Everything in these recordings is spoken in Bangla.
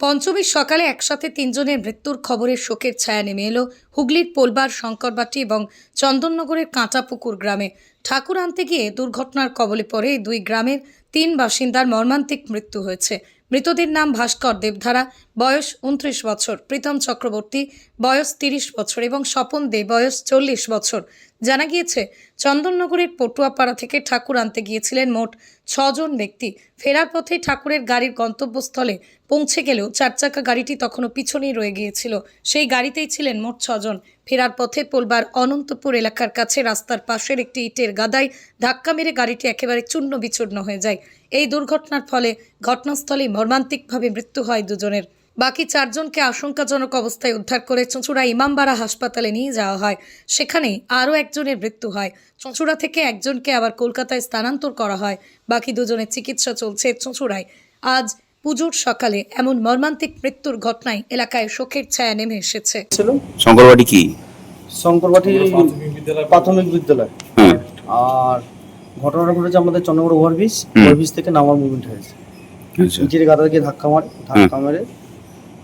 পঞ্চমীর সকালে একসাথে তিনজনের মৃত্যুর খবরের শোকের ছায়া নেমে এলো। হুগলির পোলবার, শঙ্করবাটি এবং চন্দননগরের কাঁটাপুকুর গ্রামে। ঠাকুর আনতে গিয়ে দুর্ঘটনার কবলে পড়ে দুই গ্রামের তিন বাসিন্দার মর্মান্তিক মৃত্যু হয়েছে। মৃতদের নাম ভাস্কর দেবধারা বয়স উনত্রিশ বছর, প্রীতম চক্রবর্তী বয়স তিরিশ বছর এবং স্বপন দে বয়স চল্লিশ বছর। জানা গিয়েছে, চন্দননগরের পটুয়াপাড়া থেকে ঠাকুর আনতে গিয়েছিলেন মোট ছজন ব্যক্তি। ফেরার পথে ঠাকুরের গাড়ির গন্তব্যস্থলে পৌঁছে গেলেও চারচাকা গাড়িটি তখনও পিছনেই রয়ে গিয়েছিল। সেই গাড়িতেই ছিলেন মোট ছজন। ফেরার পথে পোলবার অনন্তপুর এলাকার কাছে রাস্তার পাশের একটি ইটের গাদায় ধাক্কা মেরে গাড়িটি একেবারে চূর্ণ বিচূর্ণ হয়ে যায়। এই দুর্ঘটনার ফলে ঘটনাস্থলেই মর্মান্তিকভাবে মৃত্যু হয় দুজনের। বাকি চারজনকে আশঙ্কাজনক অবস্থায় উদ্ধার করে চুঁচুড়া ইমামবাড়া হাসপাতালে নিয়ে যাওয়া হয়। সেখানেই আরও একজনের মৃত্যু হয়। চুঁচুড়া থেকে একজনকে আবার কলকাতায় স্থানান্তর করা হয়। বাকি দুজনের চিকিৎসা চলছে চুঁচুড়ায় আজ পুজোর সকালে এমন মর্মান্তিক মৃত্যুর ঘটনায় এলাকায় শোকের ছায়া নেমে এসেছে। শঙ্করবাড়ি কি? শঙ্করবাটি প্রাথমিক বিদ্যালয়। হ্যাঁ। আর ঘটনাটা ঘটেছে আমাদের চন্দ্রগড় ওভারব্রিজ। ওভারব্রিজ থেকে নামার মুভমেন্ট হয়েছে। আচ্ছা। ইটের গাদা গিয়ে ধাক্কা মারে ধাক্কা মেরে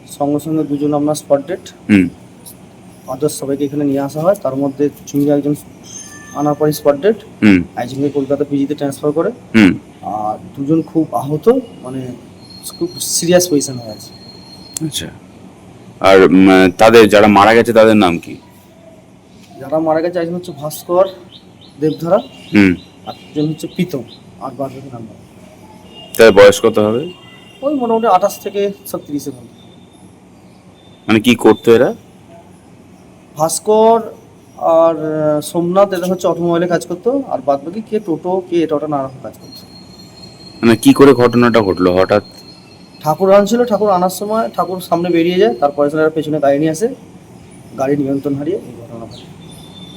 সঙ্গে সঙ্গে দুজন আপনার স্পট ডেট হুম। আদার্স সবাইকে এখানে নিয়ে আসা হয়। তার মধ্যে চুঙ্গি একজন আনার পরে স্পট ডেট হুম। একজনকে কলকাতা পিজিতে ট্রান্সফার করে। হুম। আর দুজন খুব আহত মানে খুব সিরিয়াস পজিশন হয়ে আছে। আচ্ছা। আর তাদের যারা মারা গেছে তাদের নাম কি? যারা মারা গেছে একজন হচ্ছে ভাস্কর দেবধারা হুম। আর একজন হচ্ছে প্রীতম আর বাদ বাকি নাম্বার তাদের বয়স কত হবে? ওই মোটামুটি আঠাশ থেকে সব তিরিশের মধ্যে। মানে কি করতো এরা? ভাস্কর আর সোমনাথ এরা হচ্ছে অটোমোবাইলে কাজ করতো। আর বাদ বাকি কে? টোটো কে? এটা ওটা নানা রকম কাজ করতো। মানে কি করে ঘটনাটা ঘটলো হঠাৎ? ঠাকুর আনছিল ঠাকুর আনার সময় ঠাকুর সামনে বেরিয়ে যায় তারপরে পেছনে গাড়ি নিয়ে আসে গাড়ি নিয়ন্ত্রণ হারিয়ে এই ঘটনা ঘটে